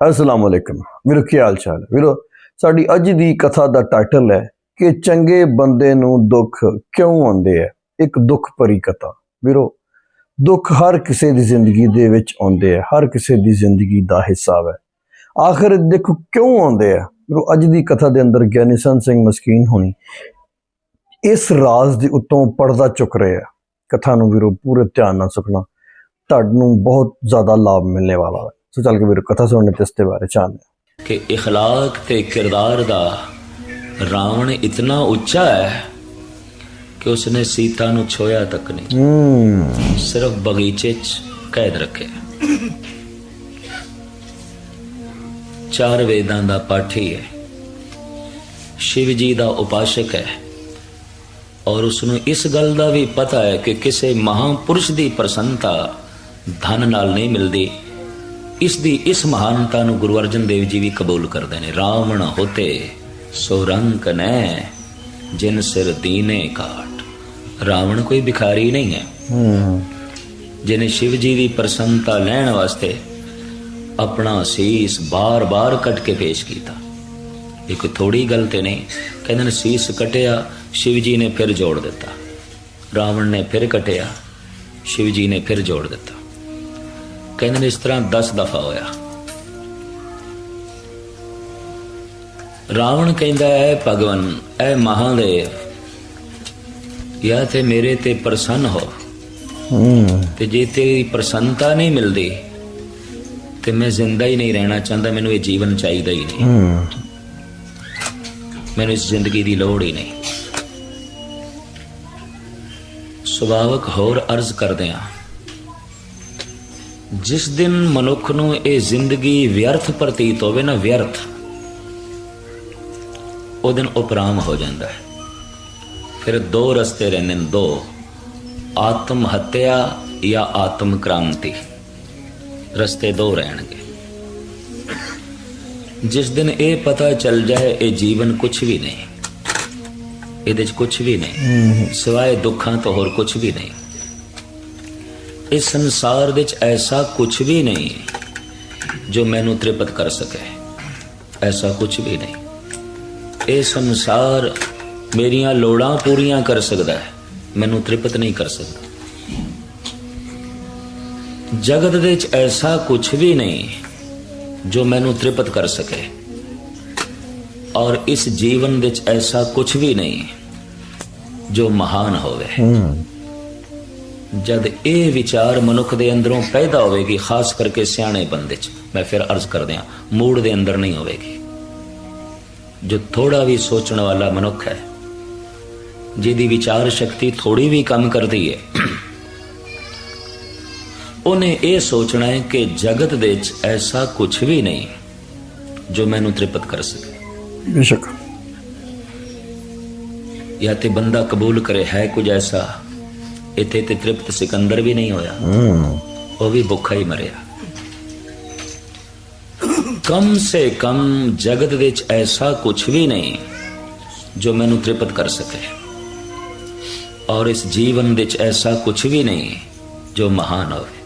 ਅਸਲਾਮ ਅਲੈਕਮ। ਵੀਰੋ, ਕੀ ਹਾਲ ਚਾਲ? ਹੈ? ਵੀਰੋ, ਸਾਡੀ ਅੱਜ ਦੀ ਕਥਾ ਦਾ ਟਾਈਟਲ ਹੈ ਕਿ ਚੰਗੇ ਬੰਦੇ ਨੂੰ ਦੁੱਖ ਕਿਉਂ ਆਉਂਦੇ ਆ? ਇੱਕ ਦੁੱਖ ਭਰੀ ਕਥਾ। ਵੀਰੋ, ਦੁੱਖ ਹਰ ਕਿਸੇ ਦੀ ਜ਼ਿੰਦਗੀ ਦੇ ਵਿੱਚ ਆਉਂਦੇ ਆ, ਹਰ ਕਿਸੇ ਦੀ ਜ਼ਿੰਦਗੀ ਦਾ ਹਿੱਸਾ ਹੈ। ਆਖਰ ਦੇਖੋ ਕਿਉਂ ਆਉਂਦੇ ਆ? ਵੀਰੋ, ਅੱਜ ਦੀ ਕਥਾ ਦੇ ਅੰਦਰ ਗਿਆਨੀ ਸੰਤ ਸਿੰਘ ਮਸਕੀਨ ਹੋਣੀ ਇਸ ਰਾਜ਼ ਦੇ ਉੱਤੋਂ ਪਰਦਾ ਚੁੱਕ ਰਹੇ ਆ। ਕਥਾ ਨੂੰ ਵੀਰੋ, ਪੂਰੇ ਧਿਆਨ ਨਾਲ ਸੁਣਨਾ, ਤੁਹਾਨੂੰ ਬਹੁਤ ਜ਼ਿਆਦਾ ਲਾਭ ਮਿਲਣੇ ਵਾਲਾ ਹੈ। ਸੋ ਚੱਲ ਕੇ ਵੀਰੋ ਕਥਾ ਸੁਣਨੇ ਤੇ ਇਸ ਦੇ ਬਾਰੇ ਜਾਣਦੇ ਹਾਂ। ਕਿ اخلاق ਤੇ ਕਿਰਦਾਰ ਦਾ ਰਾਵਣ ਇਤਨਾ ਉੱਚਾ ਹੈ ਕਿ ਉਸਨੇ ਸੀਤਾ ਨੂੰ ਛੋਇਆ ਤੱਕ ਨਹੀਂ ਹੂੰ ਸਿਰਫ ਬਗੀਚੇ 'ਚ ਕੈਦ ਰੱਖਿਆ ਚਾਰ ਵੇਦਾਂ ਦਾ ਪਾਠੀ ਹੈ ਸ਼ਿਵ ਜੀ ਦਾ ਉਪਾਸ਼ਕ ਹੈ ਔਰ ਉਸ ਨੂੰ ਇਸ ਗੱਲ ਦਾ ਵੀ ਪਤਾ ਹੈ ਕਿ ਕਿਸੇ ਮਹਾਪੁਰਸ਼ ਦੀ ਪ੍ਰਸੰਨਤਾ ਧਨ ਨਾਲ ਨਹੀਂ ਮਿਲਦੀ ਇਸ ਦੀ ਇਸ ਮਹਾਨਤਾ ਨੂੰ ਗੁਰੂ ਅਰਜਨ ਦੇਵ ਜੀ ਵੀ ਕਬੂਲ ਕਰਦੇ ਨੇ। ਰਾਵਣ ਹੋਤੇ ਸੋ ਰੰਕ ਨੈ ਜਿਨ ਸਿਰ ਦੀਨੇ ਕਾਟ ਰਾਵਣ ਕੋਈ ਭਿਖਾਰੀ ਨਹੀਂ ਹੈ। ਜਿਹਨੇ ਸ਼ਿਵ ਜੀ ਦੀ ਪ੍ਰਸੰਨਤਾ ਲੈਣ ਵਾਸਤੇ ਆਪਣਾ ਸੀਸ ਬਾਰ-ਬਾਰ ਕੱਟ ਕੇ ਪੇਸ਼ ਕੀਤਾ। ਇਹ ਕੋਈ ਥੋੜੀ ਗੱਲ ਤੇ ਨਹੀਂ ਕਹਿੰਦੇ ਨੇ ਸੀਸ ਕਟਿਆ ਸ਼ਿਵ ਜੀ ਨੇ ਫਿਰ ਜੋੜ ਦਿੱਤਾ। ਰਾਵਣ ਨੇ ਫਿਰ ਕਟਿਆ ਸ਼ਿਵ ਜੀ ਨੇ ਫਿਰ ਜੋੜ ਦਿੱਤਾ। ਕਹਿੰਦੇ ਨੇ ਇਸ ਤਰ੍ਹਾਂ 10 ਦਫਾ ਹੋਇਆ। ਰਾਵਣ ਕਹਿੰਦਾ ਹੈ ਭਗਵਾਨ ਐ ਮਹਾਦੇਵ ਜਾਂ ਤੇ ਮੇਰੇ ਤੇ ਪ੍ਰਸੰਨ ਹੋ। ਤੇ ਜੇ ਤੇਰੀ ਪ੍ਰਸੰਨਤਾ ਨਹੀਂ ਮਿਲਦੀ ਤੇ ਮੈਂ ਜ਼ਿੰਦਾ ਹੀ ਨਹੀਂ ਰਹਿਣਾ ਚਾਹੁੰਦਾ ਮੈਨੂੰ ਇਹ ਜੀਵਨ ਚਾਹੀਦਾ ਹੀ ਨਹੀਂ। ਮੈਨੂੰ ਇਸ ਜ਼ਿੰਦਗੀ ਦੀ ਲੋੜ ਹੀ ਨਹੀਂ। ਸੁਭਾਵਕ ਹੋਰ ਅਰਜ਼ ਕਰਦੇ ਆ। ਜਿਸ ਦਿਨ ਮਨੁੱਖ ਨੂੰ ਇਹ ਜ਼ਿੰਦਗੀ ਵਿਅਰਥ ਪ੍ਰਤੀਤ ਹੋਵੇ ਨਾ ਵਿਅਰਥ ਉਹ ਦਿਨ ਉਪਰਾਮ ਹੋ ਜਾਂਦਾ ਹੈ। ਫਿਰ ਦੋ ਰਸਤੇ ਰਹਿੰਦੇ ਨੇ ਦੋ। ਆਤਮ ਹੱਤਿਆ ਜਾਂ ਆਤਮ ਕ੍ਰਾਂਤੀ। ਰਸਤੇ ਦੋ ਰਹਿਣਗੇ। ਜਿਸ ਦਿਨ ਇਹ ਪਤਾ ਚੱਲ ਜਾਏ ਇਹ ਜੀਵਨ ਕੁਝ ਵੀ ਨਹੀਂ। ਇਹਦੇ 'ਚ ਕੁਝ ਵੀ ਨਹੀਂ। ਸਿਵਾਏ ਦੁੱਖਾਂ ਤੋਂ ਹੋਰ ਕੁਝ ਵੀ ਨਹੀਂ। ਇਸ ਸੰਸਾਰ ਵਿੱਚ ਐਸਾ ਕੁਝ ਵੀ ਨਹੀਂ ਜੋ ਮੈਨੂੰ ਤ੍ਰਿਪਤ ਕਰ ਸਕੇ। ਐਸਾ ਕੁਝ ਵੀ ਨਹੀਂ। ਇਹ ਸੰਸਾਰ ਮੇਰੀਆਂ ਲੋੜਾਂ ਪੂਰੀਆਂ ਕਰ ਸਕਦਾ ਹੈ। ਮੈਨੂੰ ਤ੍ਰਿਪਤ ਨਹੀਂ ਕਰ ਸਕਦਾ। ਜਗਤ ਵਿੱਚ ਐਸਾ ਕੁਝ ਵੀ ਨਹੀਂ ਜੋ ਮੈਨੂੰ ਤ੍ਰਿਪਤ ਕਰ ਸਕੇ। ਔਰ ਇਸ ਜੀਵਨ ਵਿੱਚ ਐਸਾ ਕੁਝ ਵੀ ਨਹੀਂ ਜੋ ਮਹਾਨ ਹੋਵੇ। ਜਦ ਇਹ ਵਿਚਾਰ ਮਨੁੱਖ ਦੇ ਅੰਦਰੋਂ ਪੈਦਾ ਹੋਵੇਗੀ ਖਾਸ ਕਰਕੇ ਸਿਆਣੇ ਬੰਦੇ 'ਚ ਮੈਂ ਫਿਰ ਅਰਜ਼ ਕਰਦਿਆਂ ਮੂਡ ਦੇ ਅੰਦਰ ਨਹੀਂ ਹੋਵੇਗੀ। ਜੋ ਥੋੜਾ ਵੀ ਸੋਚਣ ਵਾਲਾ ਮਨੁੱਖ ਹੈ ਜਿਹਦੀ ਵਿਚਾਰ ਸ਼ਕਤੀ ਥੋੜੀ ਵੀ ਕੰਮ ਕਰਦੀ ਹੈ ਉਹਨੇ ਇਹ ਸੋਚਣਾ ਹੈ ਕਿ ਜਗਤ ਦੇ ਵਿੱਚ ਐਸਾ ਕੁਝ ਵੀ ਨਹੀਂ ਜੋ ਮੈਨੂੰ ਤ੍ਰਿਪਤ ਕਰ ਸਕੇ। ਬੇਸ਼ੱਕ। ਜਾਂ ਤੇ ਬੰਦਾ ਕਬੂਲ ਕਰੇ ਹੈ ਕੁਝ ਐਸਾ ਇੱਥੇ ਤੇ ਤ੍ਰਿਪਤ ਸਿਕੰਦਰ ਵੀ ਨਹੀਂ ਹੋਇਆ। ਉਹ ਵੀ ਭੁੱਖਾ ਹੀ ਮਰਿਆ। ਕਮ ਸੇ ਕਮ ਜਗਤ ਵਿੱਚ ਐਸਾ ਕੁਝ ਵੀ ਨਹੀਂ ਜੋ ਮੈਨੂੰ ਤ੍ਰਿਪਤ ਕਰ ਸਕੇ। ਔਰ ਇਸ ਜੀਵਨ ਵਿੱਚ ਐਸਾ ਕੁਝ ਵੀ ਨਹੀਂ ਜੋ ਮਹਾਨ ਹੋਵੇ।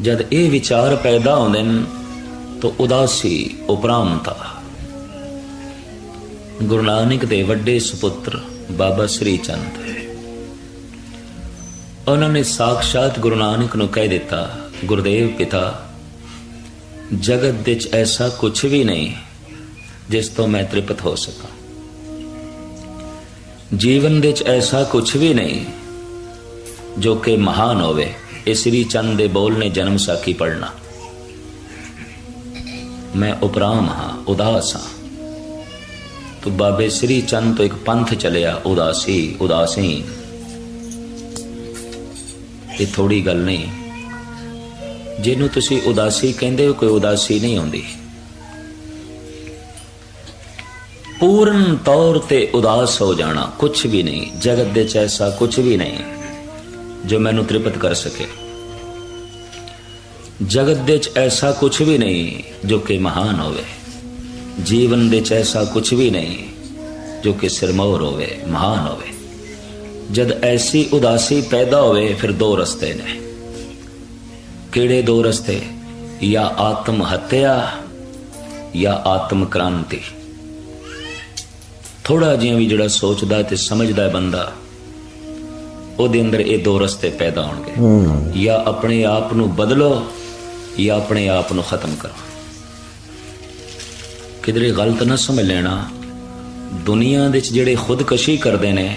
ਜਦ ਇਹ ਵਿਚਾਰ ਪੈਦਾ ਹੁੰਦੇ ਨੇ ਤਾਂ ਉਦਾਸੀ ਉਪਰਾਮਤਾ। ਗੁਰੂ ਨਾਨਕ ਦੇ ਵੱਡੇ ਸੁਪੁੱਤਰ ਬਾਬਾ ਸ੍ਰੀ ਚੰਦ ਉਹਨਾਂ ਨੇ ਸਾਖਸ਼ਾਤ ਗੁਰੂ ਨਾਨਕ ਨੂੰ ਕਹਿ ਦਿੱਤਾ, ਗੁਰਦੇਵ ਪਿਤਾ, ਜਗਤ ਵਿੱਚ ਐਸਾ ਕੁਝ ਵੀ ਨਹੀਂ ਜਿਸ ਤੋਂ ਮੈਂ ਤ੍ਰਿਪਤ ਹੋ ਸਕਾਂ। ਜੀਵਨ ਵਿੱਚ ਐਸਾ ਕੁਝ ਵੀ ਨਹੀਂ ਜੋ ਕਿ ਮਹਾਨ ਹੋਵੇ। ਇਹ ਸ੍ਰੀ ਚੰਦ ਦੇ ਬੋਲ ਨੇ ਜਨਮ ਸਾਖੀ ਪੜਨਾ ਮੈਂ ਉਪਰਾਮ ਹਾਂ, ਉਦਾਸ ਹਾਂ। ਤੋ ਬਾਬੇ ਸ੍ਰੀ ਚੰਦ ਤੋਂ ਇੱਕ ਪੰਥ ਚਲਿਆ, ਉਦਾਸੀ, ਉਦਾਸੀਨ। ਇਹ ਥੋੜੀ ਗੱਲ ਨਹੀਂ। ਜਿਹਨੂੰ ਤੁਸੀਂ ਉਦਾਸੀ ਕਹਿੰਦੇ ਹੋ, ਕੋਈ ਉਦਾਸੀ ਨਹੀਂ ਆਉਂਦੀ। ਪੂਰਨ ਤੌਰ ਤੇ ਉਦਾਸ ਹੋ ਜਾਣਾ ਕੁਝ ਵੀ ਨਹੀਂ। ਜਗਤ ਦੇ ਚ ਐਸਾ ਕੁਝ ਵੀ ਨਹੀਂ ਜੋ ਮੈਨੂੰ ਤ੍ਰਿਪਤ ਕਰ ਸਕੇ। ਜਗਤ ਦੇ ਚ ਐਸਾ ਕੁਝ ਵੀ ਨਹੀਂ ਜੋ ਕਿ ਮਹਾਨ ਹੋਵੇ। ਜੀਵਨ ਦੇ ਚ ਐਸਾ ਕੁਝ ਵੀ ਨਹੀਂ ਜੋ ਕਿ ਸਿਰਮੌਰ ਹੋਵੇ, ਮਹਾਨ ਹੋਵੇ। ਜਦ ਐਸੀ ਉਦਾਸੀ ਪੈਦਾ ਹੋਵੇ ਫਿਰ ਦੋ ਰਸਤੇ ਨੇ। ਕਿਹੜੇ ਦੋ ਰਸਤੇ? ਜਾਂ ਆਤਮ ਹੱਤਿਆ ਜਾਂ ਆਤਮ ਕ੍ਰਾਂਤੀ। ਥੋੜਾ ਜਿਹਾ ਵੀ ਜਿਹੜਾ ਸੋਚਦਾ ਤੇ ਸਮਝਦਾ ਹੈ ਬੰਦਾ ਉਹਦੇ ਅੰਦਰ ਇਹ ਦੋ ਰਸਤੇ ਪੈਦਾ ਹੋਣਗੇ। ਜਾਂ ਆਪਣੇ ਆਪ ਨੂੰ ਬਦਲੋ ਜਾਂ ਆਪਣੇ ਆਪ ਨੂੰ ਖਤਮ ਕਰੋ। ਕਿਧਰੇ ਗਲਤ ਨਾ ਸਮਝ ਲੈਣਾ ਦੁਨੀਆ ਦੇ ਵਿੱਚ ਜਿਹੜੇ ਖੁਦਕਸ਼ੀ ਕਰਦੇ ਨੇ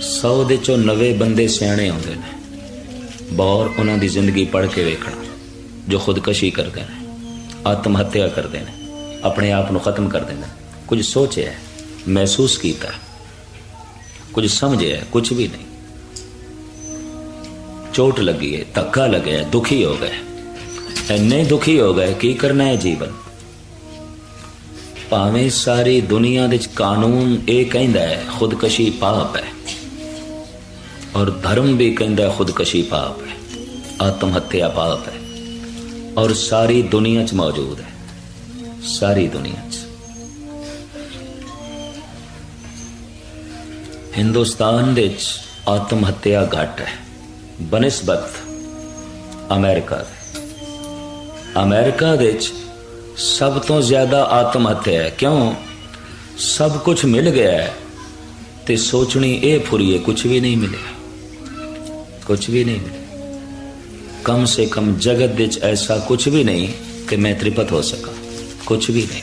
100 ਦੇ ਚੋਂ 90 ਬੰਦੇ ਸਿਆਣੇ ਆਉਂਦੇ ਨੇ। ਬੌਰ ਉਹਨਾਂ ਦੀ ਜ਼ਿੰਦਗੀ ਪੜ੍ਹ ਕੇ ਵੇਖਣਾ, ਜੋ ਖੁਦਕਸ਼ੀ ਕਰਦੇ ਨੇ ਆਤਮ ਹੱਤਿਆ ਕਰਦੇ ਨੇ, ਆਪਣੇ ਆਪ ਨੂੰ ਖਤਮ ਕਰ ਦਿੰਦੇ ਨੇ। ਕੁਝ ਸੋਚਿਆ ਮਹਿਸੂਸ ਕੀਤਾ ਕੁਝ ਸਮਝਿਆ ਕੁਝ ਵੀ ਨਹੀਂ। ਚੋਟ ਲੱਗੀ ਹੈ, ਧੱਕਾ ਲੱਗਿਆ ਦੁਖੀ ਹੋ ਗਏ ਇੰਨੇ ਦੁਖੀ ਹੋ ਗਏ, ਕੀ ਕਰਨਾ ਹੈ ਜੀਵਨ? ਭਾਵੇਂ ਸਾਰੀ ਦੁਨੀਆ ਦੇ ਵਿੱਚ ਕਾਨੂੰਨ ਇਹ ਕਹਿੰਦਾ ਹੈ, ਖੁਦਕਸ਼ੀ ਪਾਪ ਹੈ। ਔਰ ਧਰਮ ਵੀ ਕਹਿੰਦਾ ਖੁਦਕਸ਼ੀ ਪਾਪ ਹੈ ਆਤਮ ਹੱਤਿਆ ਪਾਪ ਹੈ ਔਰ ਸਾਰੀ ਦੁਨੀਆ 'ਚ ਮੌਜੂਦ ਹੈ ਸਾਰੀ ਦੁਨੀਆ 'ਚ ਹਿੰਦੁਸਤਾਨ ਦੇ ਵਿੱਚ ਆਤਮ ਹੱਤਿਆ ਘੱਟ ਹੈ ਬਨਸਬਤ ਅਮਰੀਕਾ ਦੇ ਅਮਰੀਕਾ ਦੇ ਵਿੱਚ ਸਭ ਤੋਂ ਜ਼ਿਆਦਾ ਆਤਮ ਹੱਤਿਆ ਹੈ ਕਿਉਂ ਸਭ ਕੁਝ ਮਿਲ ਗਿਆ ਹੈ ਤੇ ਸੋਚਣੀ ਇਹ ਫੁਰੀਏ ਕੁਝ ਵੀ ਨਹੀਂ ਮਿਲਿਆ ਕੁਝ ਵੀ ਨਹੀਂ ਮਿਲਿਆ ਕਮ ਸੇ ਕਮ ਜਗਤ ਦੇ ਵਿੱਚ ਐਸਾ ਕੁਝ ਵੀ ਨਹੀਂ ਕਿ ਮੈਂ ਤ੍ਰਿਪਤ ਹੋ ਸਕਾਂ ਕੁਝ ਵੀ ਨਹੀਂ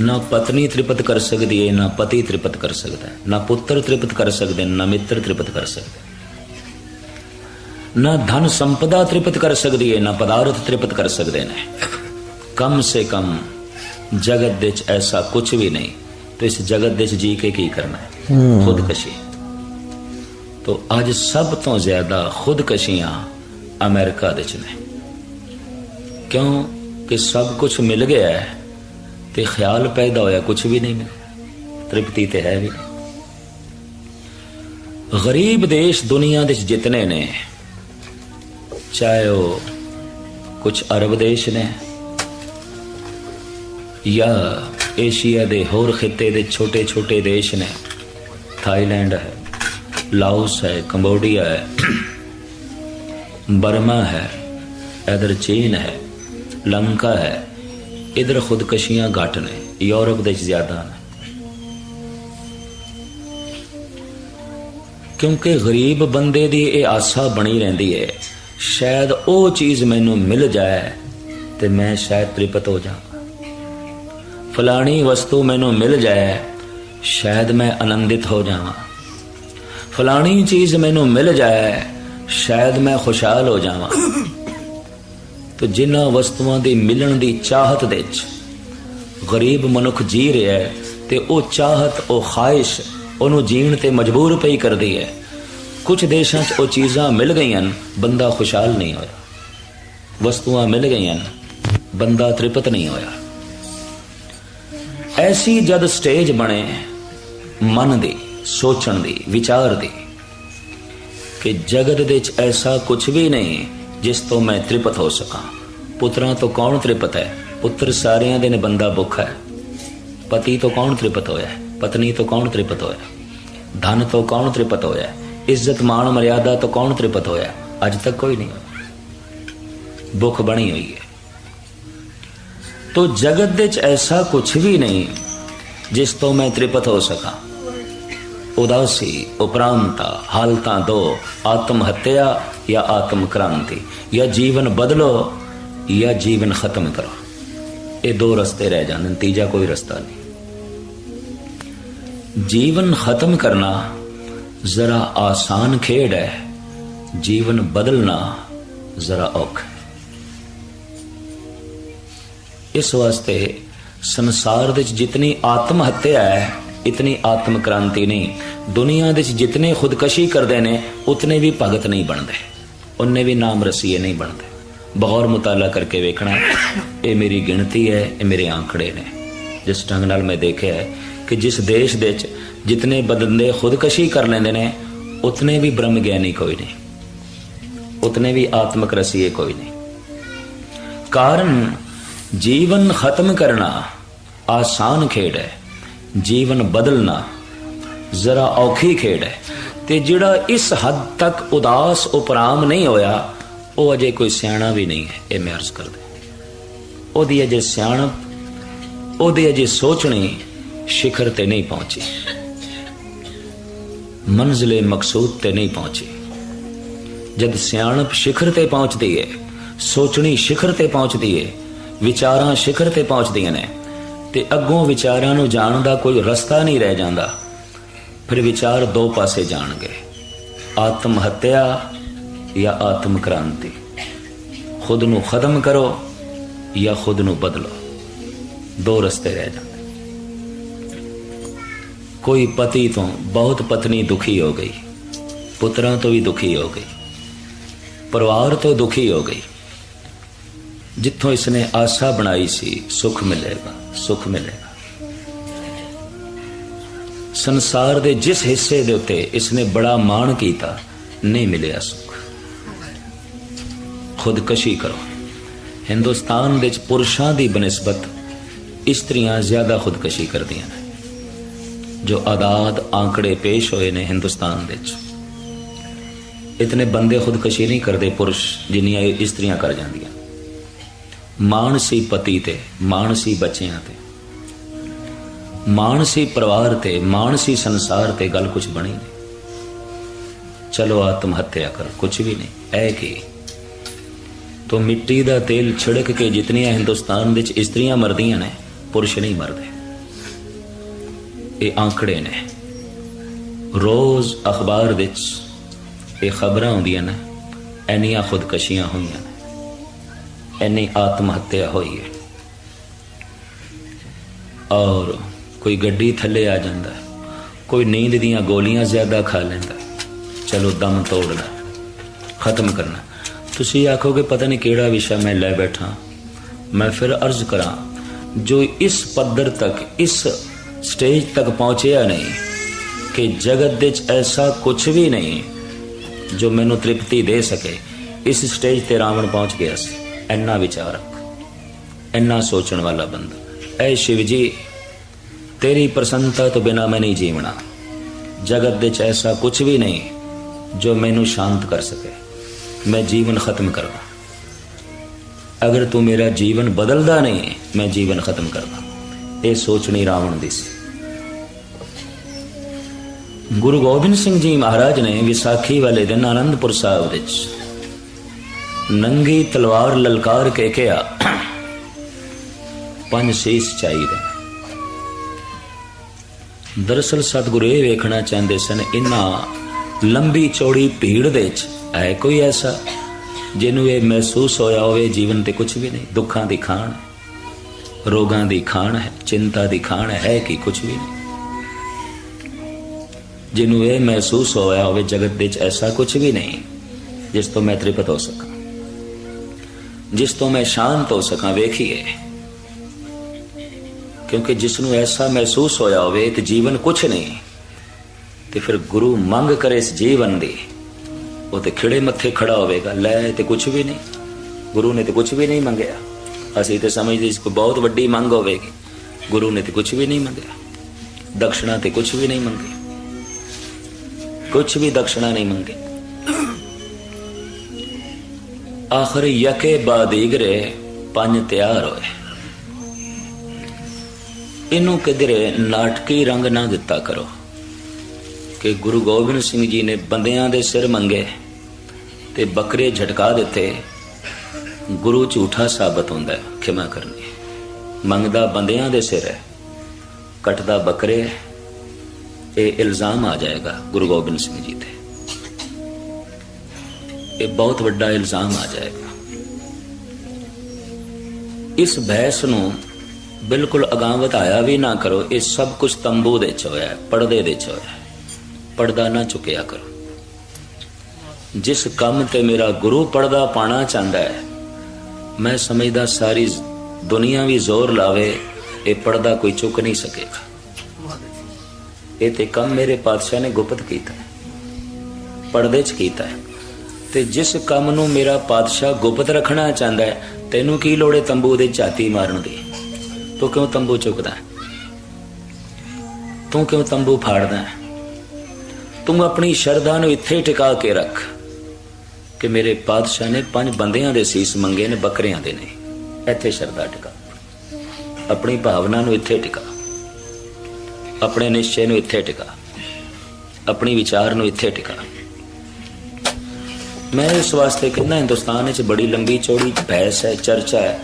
ਨਾ ਪਤਨੀ ਤ੍ਰਿਪਤ ਕਰ ਸਕਦੀ ਹੈ ਨਾ ਪਤੀ ਤ੍ਰਿਪਤ ਕਰ ਸਕਦਾ ਹੈ ਨਾ ਪੁੱਤਰ ਤ੍ਰਿਪਤ ਕਰ ਸਕਦੇ ਨੇ ਨਾ ਮਿੱਤਰ ਤ੍ਰਿਪਤ ਕਰ ਸਕਦੇ ਨਾ ਧਨ ਸੰਪਦਾ ਤ੍ਰਿਪਤ ਕਰ ਸਕਦੀ ਹੈ ਨਾ ਪਦਾਰਥ ਤ੍ਰਿਪਤ ਕਰ ਸਕਦੇ ਨੇ ਕਮ ਸੇ ਕਮ ਜਗਤ ਦੇ ਵਿੱਚ ਐਸਾ ਕੁਝ ਵੀ ਨਹੀਂ ਤੇ ਇਸ ਜਗਤ ਦੇ ਵਿੱਚ ਜੀ ਕੇ ਕੀ ਕਰਨਾ ਹੈ ਖੁਦਕਸ਼ੀ ਤੋ ਅੱਜ ਸਭ ਤੋਂ ਜ਼ਿਆਦਾ ਖੁਦਕਸ਼ੀਆਂ ਅਮਰੀਕਾ ਦੇ ਚ ਨੇ। ਕਿਉਂ ਕਿ ਸਭ ਕੁਝ ਮਿਲ ਗਿਆ ਹੈ ਤੇ ਖਿਆਲ ਪੈਦਾ ਹੋਇਆ ਕੁਝ ਵੀ ਨਹੀਂ ਮਿਲਿਆ। ਤ੍ਰਿਪਤੀ ਤੇ ਹੈ ਵੀ ਨਹੀਂ। ਗਰੀਬ ਦੇਸ਼ ਦੁਨੀਆ ਦੇ ਵਿੱਚ ਜਿਤਨੇ ਨੇ, ਚਾਹੇ ਉਹ ਕੁਝ ਅਰਬ ਦੇਸ਼ ਨੇ ਜਾਂ ਏਸ਼ੀਆ ਦੇ ਹੋਰ ਖਿੱਤੇ ਦੇ ਛੋਟੇ ਛੋਟੇ ਦੇਸ਼ ਨੇ, ਥਾਈਲੈਂਡ ਹੈ। ਲਾਓਸ ਹੈ, ਕੰਬੋਡੀਆ ਹੈ, ਬਰਮਾ ਹੈ, ਇਧਰ ਚੀਨ ਹੈ, ਲੰਕਾ ਹੈ, ਇਧਰ ਖੁਦਕਸ਼ੀਆਂ ਘੱਟ ਨੇ, ਯੂਰਪ ਦੇ ਵਿੱਚ ਜ਼ਿਆਦਾ ਨੇ। ਕਿਉਂਕਿ ਗਰੀਬ ਬੰਦੇ ਦੀ ਇਹ ਆਸਾ ਬਣੀ ਰਹਿੰਦੀ ਹੈ, ਸ਼ਾਇਦ ਉਹ ਚੀਜ਼ ਮੈਨੂੰ ਮਿਲ ਜਾਏ ਤੇ ਮੈਂ ਸ਼ਾਇਦ ਤ੍ਰਿਪਤ ਹੋ ਜਾਵਾਂ। ਫਲਾਣੀ ਵਸਤੂ ਮੈਨੂੰ ਮਿਲ ਜਾਏ, ਸ਼ਾਇਦ ਮੈਂ ਆਨੰਦਿਤ ਹੋ ਜਾਵਾਂ। ਫਲਾਣੀ ਚੀਜ਼ ਮੈਨੂੰ ਮਿਲ ਜਾਏ, ਸ਼ਾਇਦ ਮੈਂ ਖੁਸ਼ਹਾਲ ਹੋ ਜਾਵਾਂ। ਤੋ ਜਿਨ੍ਹਾਂ ਵਸਤੂਆਂ ਦੀ ਮਿਲਣ ਦੀ ਚਾਹਤ ਦੇ ਵਿੱਚ ਗਰੀਬ ਮਨੁੱਖ ਜੀ ਰਿਹਾ ਹੈ, ਤੇ ਉਹ ਚਾਹਤ, ਉਹ ਖਾਹਿਸ਼ ਉਹਨੂੰ ਜੀਣ ਤੇ ਮਜਬੂਰ ਪਈ ਕਰਦੀ ਹੈ। ਕੁਝ ਦੇਸ਼ਾਂ 'ਚ ਉਹ ਚੀਜ਼ਾਂ ਮਿਲ ਗਈਆਂ ਬੰਦਾ ਖੁਸ਼ਹਾਲ ਨਹੀਂ ਹੋਇਆ। ਵਸਤੂਆਂ ਮਿਲ ਗਈਆਂ ਬੰਦਾ ਤ੍ਰਿਪਤ ਨਹੀਂ ਹੋਇਆ। ਐਸੀ ਜਦ ਸਟੇਜ ਬਣੇ ਮਨ ਦੀ ਸੋਚਣ ਦੀ, ਵਿਚਾਰ ਦੀ ਕਿ ਜਗਤ ਦੇ ਵਿੱਚ ਐਸਾ ਕੁਝ ਵੀ ਨਹੀਂ ਜਿਸ ਤੋਂ ਮੈਂ ਤ੍ਰਿਪਤ ਹੋ ਸਕਾਂ। ਪੁੱਤਰਾਂ ਤੋਂ ਕੌਣ ਤ੍ਰਿਪਤ ਹੈ? ਪੁੱਤਰ ਸਾਰਿਆਂ ਦੇ ਨੇ ਬੰਦਾ ਭੁੱਖਾ ਹੈ। ਪਤੀ ਤੋਂ ਕੌਣ ਤ੍ਰਿਪਤ ਹੋਇਆ ਪਤਨੀ ਤੋਂ ਕੌਣ ਤ੍ਰਿਪਤ ਹੋਇਆ ਧਨ ਤੋਂ ਕੌਣ ਤ੍ਰਿਪਤ ਹੋਇਆ ਇੱਜ਼ਤ ਮਾਣ ਮਰਿਆਦਾ ਤੋਂ ਕੌਣ ਤ੍ਰਿਪਤ ਹੋਇਆ ਅੱਜ ਤੱਕ ਕੋਈ ਨਹੀਂ। ਹੋਇਆ ਭੁੱਖ ਬਣੀ ਹੋਈ ਹੈ। ਤੋ ਜਗਤ ਦੇ ਵਿੱਚ ਐਸਾ ਕੁਝ ਵੀ ਨਹੀਂ ਜਿਸ ਤੋਂ ਮੈਂ ਤ੍ਰਿਪਤ ਹੋ ਸਕਾਂ। ਉਦਾਸੀ ਉਪਰਾਂਤਾ ਹਾਲਤਾਂ ਦੋ ਆਤਮ ਹੱਤਿਆ ਜਾਂ ਆਤਮ ਕ੍ਰਾਂਤੀ ਜਾਂ ਜੀਵਨ ਬਦਲੋ ਜਾਂ ਜੀਵਨ ਖਤਮ ਕਰੋ ਇਹ ਦੋ ਰਸਤੇ ਰਹਿ ਜਾਂਦੇ ਨੇ ਤੀਜਾ ਕੋਈ ਰਸਤਾ ਨਹੀਂ ਜੀਵਨ ਖਤਮ ਕਰਨਾ ਜ਼ਰਾ ਆਸਾਨ ਖੇਡ ਹੈ ਜੀਵਨ ਬਦਲਣਾ ਜ਼ਰਾ ਔਖਾ ਹੈ ਇਸ ਵਾਸਤੇ ਸੰਸਾਰ ਦੇ ਵਿੱਚ ਜਿਤਨੀ ਆਤਮ ਹੱਤਿਆ ਹੈ ਇਤਨੀ ਆਤਮ ਕ੍ਰਾਂਤੀ ਨਹੀਂ ਦੁਨੀਆ ਦੇ ਵਿੱਚ ਜਿਤਨੇ ਖੁਦਕਸ਼ੀ ਕਰਦੇ ਨੇ ਉਤਨੇ ਵੀ ਭਗਤ ਨਹੀਂ ਬਣਦੇ ਉਨੇ ਵੀ ਨਾਮ ਰਸੀਏ ਨਹੀਂ ਬਣਦੇ ਬਹੁਤ ਮੁਤਾਲਾ ਕਰਕੇ ਵੇਖਣਾ ਇਹ ਮੇਰੀ ਗਿਣਤੀ ਹੈ ਇਹ ਮੇਰੇ ਆંકੜੇ ਨੇ ਜਿਸ ਢੰਗ ਨਾਲ ਮੈਂ ਦੇਖਿਆ ਹੈ ਕਿ ਜਿਸ ਦੇਸ਼ ਦੇ ਵਿੱਚ ਜਿਤਨੇ ਬੰਦੇ ਖੁਦਕਸ਼ੀ ਕਰ ਲੈਂਦੇ ਨੇ ਉਤਨੇ ਵੀ ਬ੍ਰਹਮ ਗਿਆਨੀ ਕੋਈ ਨਹੀਂ ਉਤਨੇ ਵੀ ਆਤਮਕ ਰਸੀਏ ਕੋਈ ਨਹੀਂ ਕਾਰਨ ਜੀਵਨ ਖਤਮ ਕਰਨਾ ਆਸਾਨ ਖੇਡ ਹੈ ਜੀਵਨ ਬਦਲਣਾ ਜ਼ਰਾ ਔਖੀ ਖੇਡ ਹੈ। ਤੇ ਜਿਹੜਾ ਇਸ ਹੱਦ ਤੱਕ ਉਦਾਸ ਉਪਰਾਮ ਨਹੀਂ ਹੋਇਆ, ਉਹ ਅਜੇ ਕੋਈ ਸਿਆਣਾ ਵੀ ਨਹੀਂ ਹੈ, ਇਹ ਮੈਂ ਅਰਜ਼ ਕਰਦਾ। ਉਹਦੀ ਅਜੇ ਸਿਆਣਪ, ਉਹਦੀ ਅਜੇ ਸੋਚਣੀ ਸ਼ਿਖਰ ਤੇ ਨਹੀਂ ਪਹੁੰਚੀ। ਮੰਜ਼ਲੇ ਮਕਸੂਦ ਤੇ ਨਹੀਂ ਪਹੁੰਚੀ। ਜਦ ਸਿਆਣਪ ਸ਼ਿਖਰ ਤੇ ਪਹੁੰਚਦੀ ਹੈ, ਸੋਚਣੀ ਸ਼ਿਖਰ ਤੇ ਪਹੁੰਚਦੀ ਹੈ, ਵਿਚਾਰਾਂ ਸ਼ਿਖਰ ਤੇ ਪਹੁੰਚਦੀਆਂ ਨੇ ਤੇ ਅੱਗੋਂ ਵਿਚਾਰਾਂ ਨੂੰ ਜਾਣ ਦਾ ਕੋਈ ਰਸਤਾ ਨਹੀਂ ਰਹਿ ਜਾਂਦਾ। ਫਿਰ ਵਿਚਾਰ ਦੋ ਪਾਸੇ ਜਾਣਗੇ। ਆਤਮ ਹੱਤਿਆ ਜਾਂ ਆਤਮ ਕ੍ਰਾਂਤੀ। ਖੁਦ ਨੂੰ ਖਤਮ ਕਰੋ ਜਾਂ ਖੁਦ ਨੂੰ ਬਦਲੋ। ਦੋ ਰਸਤੇ ਰਹਿ ਜਾਂਦੇ। ਕੋਈ ਪਤੀ ਤੋਂ ਬਹੁਤ ਪਤਨੀ ਦੁਖੀ ਹੋ ਗਈ। ਪੁੱਤਰਾਂ ਤੋਂ ਵੀ ਦੁਖੀ ਹੋ ਗਈ। ਪਰਿਵਾਰ ਤੋਂ ਦੁਖੀ ਹੋ ਗਈ। ਜਿੱਥੋਂ ਇਸਨੇ ਆਸਾ ਬਣਾਈ ਸੀ, ਸੁਖ ਮਿਲੇਗਾ। ਸੁਖ ਮਿਲੇਗਾ। ਸੰਸਾਰ ਦੇ ਜਿਸ ਹਿੱਸੇ ਦੇ ਉੱਤੇ ਇਸਨੇ ਬੜਾ ਮਾਣ ਕੀਤਾ, ਨਹੀਂ ਮਿਲਿਆ ਸੁਖ। ਖੁਦਕਸ਼ੀ ਕਰੋ। ਹਿੰਦੁਸਤਾਨ ਵਿੱਚ ਪੁਰਸ਼ਾਂ ਦੀ ਬਨਸਬਤ ਇਸਤਰੀਆਂ ਜ਼ਿਆਦਾ ਖੁਦਕਸ਼ੀ ਕਰਦੀਆਂ ਨੇ, ਜੋ ਆਦਾਦ ਆંકੜੇ ਪੇਸ਼ ਹੋਏ ਨੇ ਹਿੰਦੁਸਤਾਨ ਵਿੱਚ। ਇਤਨੇ ਬੰਦੇ ਖੁਦਕਸ਼ੀ ਨਹੀਂ ਕਰਦੇ ਪੁਰਸ਼, ਜਿੰਨੀਆਂ ਇਸਤਰੀਆਂ ਕਰ ਜਾਂਦੀਆਂ। ਮਾਨਸੀ ਪਤੀ ਤੇ, ਮਾਨਸੀ ਬੱਚਿਆਂ ਤੇ। ਮਾਨਸੀ ਪਰਿਵਾਰ ਤੇ, ਮਾਨਸੀ ਸੰਸਾਰ ਤੇ ਗੱਲ ਕੁਝ ਬਣੀ ਨਹੀਂ। ਚਲੋ ਆਤਮ ਹੱਤਿਆ ਕਰ ਕੁਝ ਵੀ ਨਹੀਂ, ਐ ਕੀ? ਤੋ ਮਿੱਟੀ ਦਾ ਤੇਲ ਛਿੜਕ ਕੇ ਜਿਤਨੀਆਂ ਹਿੰਦੁਸਤਾਨ ਵਿੱਚ ਇਸਤਰੀਆਂ ਮਰਦੀਆਂ ਨੇ, ਪੁਰਸ਼ ਨਹੀਂ ਮਰਦੇ। ਇਹ ਆંકੜੇ ਨੇ। ਰੋਜ਼ ਅਖਬਾਰ ਵਿੱਚ ਇਹ ਖਬਰਾਂ ਆਉਂਦੀਆਂ ਨੇ, ਐਨੀਆਂ ਖੁਦਕਸ਼ੀਆਂ ਹੋਈਆਂ ਇੰਨੀ ਆਤਮ ਹੱਤਿਆ ਹੋਈ ਹੈ। ਔਰ ਕੋਈ ਗੱਡੀ ਥੱਲੇ ਆ ਜਾਂਦਾ, ਕੋਈ ਨੀਂਦ ਦੀਆਂ ਗੋਲੀਆਂ ਜ਼ਿਆਦਾ ਖਾ ਲੈਂਦਾ, ਚਲੋ ਦਮ ਤੋੜਨਾ, ਖਤਮ ਕਰਨਾ। ਤੁਸੀਂ ਆਖੋਗੇ, ਪਤਾ ਨਹੀਂ ਕਿਹੜਾ ਵਿਸ਼ਾ ਮੈਂ ਲੈ ਬੈਠਾ, ਮੈਂ ਫਿਰ ਅਰਜ਼ ਕਰਾਂ, ਜੋ ਇਸ ਪੱਧਰ ਤੱਕ, ਇਸ ਸਟੇਜ ਤੱਕ ਪਹੁੰਚਿਆ ਨਹੀਂ, ਕਿ ਜਗਤ ਵਿੱਚ ਐਸਾ ਕੁਝ ਵੀ ਨਹੀਂ ਜੋ ਮੈਨੂੰ ਤ੍ਰਿਪਤੀ ਦੇ ਸਕੇ, ਇਸ ਸਟੇਜ ਤੇ ਰਾਵਣ ਪਹੁੰਚ ਗਿਆ ਸੀ। ਇੰਨਾ ਵਿਚਾਰਕ ਇੰਨਾ ਸੋਚਣ ਵਾਲਾ ਬੰਦਾ। ਐ ਸ਼ਿਵ ਜੀ, ਤੇਰੀ ਪ੍ਰਸੰਨਤਾ ਤੋਂ ਬਿਨਾ ਮੈਂ ਨਹੀਂ ਜੀਵਣਾ। ਜਗਤ ਦੇ ਚ ਐਸਾ ਕੁਝ ਵੀ ਨਹੀਂ ਜੋ ਮੈਨੂੰ ਸ਼ਾਂਤ ਕਰ ਸਕੇ। ਮੈਂ ਜੀਵਨ ਖਤਮ ਕਰਦਾ। ਅਗਰ ਤੂੰ ਮੇਰਾ ਜੀਵਨ ਬਦਲਦਾ ਨਹੀਂ, ਮੈਂ ਜੀਵਨ ਖਤਮ ਕਰਦਾ। ਇਹ ਸੋਚਣੀ ਰਾਵਣ ਦੀ ਸੀ। ਗੁਰੂ ਗੋਬਿੰਦ ਸਿੰਘ ਜੀ ਮਹਾਰਾਜ ਨੇ ਵਿਸਾਖੀ ਵਾਲੇ ਦਿਨ ਆਨੰਦਪੁਰ ਸਾਹਿਬ ਵਿੱਚ ਨੰਗੀ ਤਲਵਾਰ ਲਲਕਾਰ ਕੇ ਕਿਹਾ ਪੰਜ ਸੀਸ ਚਾਹੀਦੇ ਨੇ। ਦਰਅਸਲ ਸਤਿਗੁਰੂ ਇਹ ਵੇਖਣਾ ਚਾਹੁੰਦੇ ਸਨ ਇਨਾ ਲੰਬੀ ਚੌੜੀ ਭੀੜ ਦੇ ਵਿੱਚ ਹੈ ਕੋਈ ਐਸਾ ਜਿਹਨੂੰ ਇਹ ਮਹਿਸੂਸ ਹੋਇਆ ਹੋਵੇ ਜੀਵਨ ਤੇ ਕੁਝ ਵੀ ਨਹੀਂ, ਦੁੱਖਾਂ ਦੀ ਖਾਣ ਰੋਗਾਂ ਦੀ ਖਾਣ ਹੈ, ਚਿੰਤਾ ਦੀ ਖਾਣ ਹੈ ਕਿ ਕੁਝ ਵੀ ਨਹੀਂ। ਜਿਹਨੂੰ ਇਹ ਮਹਿਸੂਸ ਹੋਇਆ ਹੋਵੇ ਜਗਤ ਵਿੱਚ ਐਸਾ ਕੁਝ ਵੀ ਨਹੀਂ, ਜਿਸ ਤੋਂ ਮੈਂ ਤ੍ਰਿਪਤ ਹੋ ਸਕਾਂ। ਜਿਸ ਤੋਂ ਮੈਂ ਸ਼ਾਂਤ ਹੋ ਸਕਾਂ, ਵੇਖੀਏ। ਕਿਉਂਕਿ ਜਿਸ ਨੂੰ ਐਸਾ ਮਹਿਸੂਸ ਹੋਇਆ ਹੋਵੇ ਕਿ ਜੀਵਨ ਕੁਛ ਨਹੀਂ, ਤੇ ਫਿਰ ਗੁਰੂ ਮੰਗ ਕਰੇ ਇਸ ਜੀਵਨ ਦੀ। ਉਹ ਤੇ ਖਿੜੇ ਮੱਥੇ ਖੜਾ ਹੋਵੇਗਾ, ਲੈ ਤੇ ਕੁਛ ਵੀ ਨਹੀਂ। ਗੁਰੂ ਨੇ ਤੇ ਕੁਛ ਵੀ ਨਹੀਂ ਮੰਗਿਆ। ਅਸੀਂ ਤੇ ਸਮਝਦੇ ਇਸ ਕੋਈ ਬਹੁਤ ਵੱਡੀ ਮੰਗ ਹੋਵੇਗੀ। ਗੁਰੂ ਨੇ ਤੇ ਕੁਛ ਵੀ ਨਹੀਂ ਮੰਗਿਆ। ਦਕਸ਼ਣਾ ਤੇ ਕੁਛ ਵੀ ਨਹੀਂ ਮੰਗੀ। ਕੁਛ ਵੀ ਦਕਸ਼ਣਾ ਨਹੀਂ ਮੰਗੇ। ਆਖਰ ਯਕੇ ਬਾਦੀਗਰੇ ਪੰਜ ਤਿਆਰ ਹੋਏ। ਇਹਨੂੰ ਕਿਧਰੇ ਨਾਟਕੀ ਰੰਗ ਨਾ ਦਿੱਤਾ ਕਰੋ ਕਿ ਗੁਰੂ ਗੋਬਿੰਦ ਸਿੰਘ ਜੀ ਨੇ ਬੰਦਿਆਂ ਦੇ ਸਿਰ ਮੰਗੇ ਤੇ ਬੱਕਰੇ ਝਟਕਾ ਦਿੱਤੇ। ਗੁਰੂ ਝੂਠਾ ਸਾਬਤ ਹੁੰਦਾ ਹੈ, ਖਿਮਾ ਕਰਨੀ ਮੰਗਦਾ ਬੰਦਿਆਂ ਦੇ ਸਿਰ ਹੈ, ਕਟਦਾ ਬੱਕਰੇ ਇਹ ਇਲਜ਼ਾਮ ਆ ਜਾਏਗਾ ਗੁਰੂ ਗੋਬਿੰਦ ਸਿੰਘ ਜੀ ਤੇ। ਇਹ ਬਹੁਤ ਵੱਡਾ ਇਲਜ਼ਾਮ ਆ ਜਾਏਗਾ। ਇਸ ਬਹਿਸ ਨੂੰ ਬਿਲਕੁਲ ਅਗਾਂਹ ਵਧਾਇਆ ਵੀ ਨਾ ਕਰੋ ਇਹ ਸਭ ਕੁਝ ਤੰਬੂ ਦੇ ਚ ਹੋਇਆ ਹੈ, ਪਰਦੇ ਦੇ ਚ ਹੋਇਆ। ਹੈ। ਪਰਦਾ ਨਾ ਚੁੱਕਿਆ ਕਰੋ। ਜਿਸ ਕੰਮ ਤੇ ਮੇਰਾ ਗੁਰੂ ਪਰਦਾ ਪਾਣਾ ਚਾਹੁੰਦਾ ਹੈ ਮੈਂ ਸਮਝਦਾ ਸਾਰੀ ਦੁਨੀਆ ਵੀ ਜ਼ੋਰ ਲਾਵੇ ਇਹ ਪਰਦਾ ਕੋਈ ਚੁੱਕ ਨਹੀਂ ਸਕੇਗਾ। ਇਹ ਤੇ ਕੰਮ ਮੇਰੇ ਪਾਤਸ਼ਾਹ ਨੇ ਗੁਪਤ ਕੀਤਾ ਹੈ ਪਰਦੇ 'ਚ ਕੀਤਾ ਹੈ। ਤੇ ਜਿਸ ਕੰਮ ਨੂੰ ਮੇਰਾ ਪਾਤਸ਼ਾਹ ਗੁਪਤ ਰੱਖਣਾ ਚਾਹੁੰਦਾ ਹੈ, ਤੈਨੂੰ ਕੀ ਲੋੜ ਹੈ ਤੰਬੂ ਦੇ ਝਾਤੀ ਮਾਰਨ ਦੀ? ਤੂੰ ਕਿਉਂ ਤੰਬੂ ਚੁੱਕਦਾ ਤੂੰ ਕਿਉਂ ਤੰਬੂ ਫਾੜਦਾ ਤੂੰ ਆਪਣੀ ਸ਼ਰਧਾ ਨੂੰ ਇੱਥੇ ਟਿਕਾ ਕੇ ਰੱਖ ਕਿ ਮੇਰੇ ਪਾਤਸ਼ਾਹ ਨੇ ਪੰਜ ਬੰਦਿਆਂ ਦੇ ਸੀਸ ਮੰਗੇ ਨੇ, ਬੱਕਰਿਆਂ ਦੇ ਨਹੀਂ ਇੱਥੇ ਸ਼ਰਧਾ ਟਿਕਾ। ਆਪਣੀ ਭਾਵਨਾ ਨੂੰ ਇੱਥੇ ਟਿਕਾ। ਆਪਣੇ ਨਿਸ਼ਚੇ ਨੂੰ ਇੱਥੇ ਟਿਕਾ। ਆਪਣੀ ਵਿਚਾਰ ਨੂੰ ਇੱਥੇ ਟਿਕਾ। ਮੈਂ ਇਸ ਵਾਸਤੇ ਕਹਿੰਦਾ, ਹਿੰਦੁਸਤਾਨ ਵਿੱਚ ਬੜੀ ਲੰਬੀ ਚੌੜੀ ਬਹਿਸ ਹੈ, ਚਰਚਾ ਹੈ।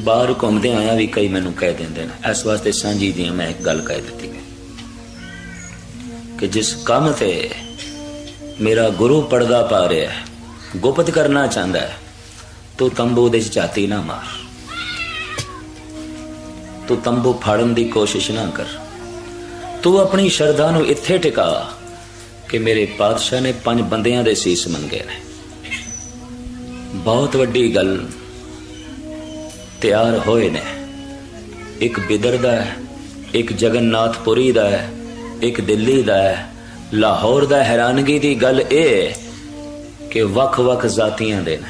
ਬਾਹਰ ਘੁੰਮਦੇ ਆਇਆ ਵੀ ਕਈ ਮੈਨੂੰ ਕਹਿ ਦਿੰਦੇ ਨੇ। ਇਸ ਵਾਸਤੇ ਸਾਂਝੀ ਦੀਆਂ ਮੈਂ ਇੱਕ ਗੱਲ ਕਹਿ ਦਿੱਤੀ ਹੈ ਕਿ ਜਿਸ ਕੰਮ ਤੇ ਮੇਰਾ ਗੁਰੂ ਪਰਦਾ ਪਾ ਰਿਹਾ ਹੈ, ਗੁਪਤ ਕਰਨਾ ਚਾਹੁੰਦਾ ਹੈ, ਤੂੰ ਤੰਬੂ ਦੇ 'ਚ ਝਾਤੀ ਨਾ ਮਾਰ। ਤੂੰ ਤੰਬੂ ਫਾੜਨ ਦੀ ਕੋਸ਼ਿਸ਼ ਨਾ ਕਰ। ਤੂੰ ਆਪਣੀ ਸ਼ਰਧਾ ਨੂੰ ਇੱਥੇ ਟਿਕਾ ਕਿ ਮੇਰੇ ਪਾਤਸ਼ਾਹ ਨੇ ਪੰਜ ਬੰਦਿਆਂ ਦੇ ਸੀਸ ਮੰਗੇ ਨੇ। ਬਹੁਤ ਵੱਡੀ ਗੱਲ ਤਿਆਰ ਹੋਏ ਨੇ। ਇੱਕ ਬਿਦਰ ਦਾ ਹੈ, ਇੱਕ ਜਗਨਨਾਥਪੁਰੀ ਦਾ ਹੈ, ਇੱਕ ਦਿੱਲੀ ਦਾ ਹੈ। ਲਾਹੌਰ ਦਾ ਹੈਰਾਨਗੀ ਦੀ ਗੱਲ ਇਹ ਕਿ ਵੱਖ-ਵੱਖ ਜ਼ਾਤੀਆਂ ਦੇ ਨੇ।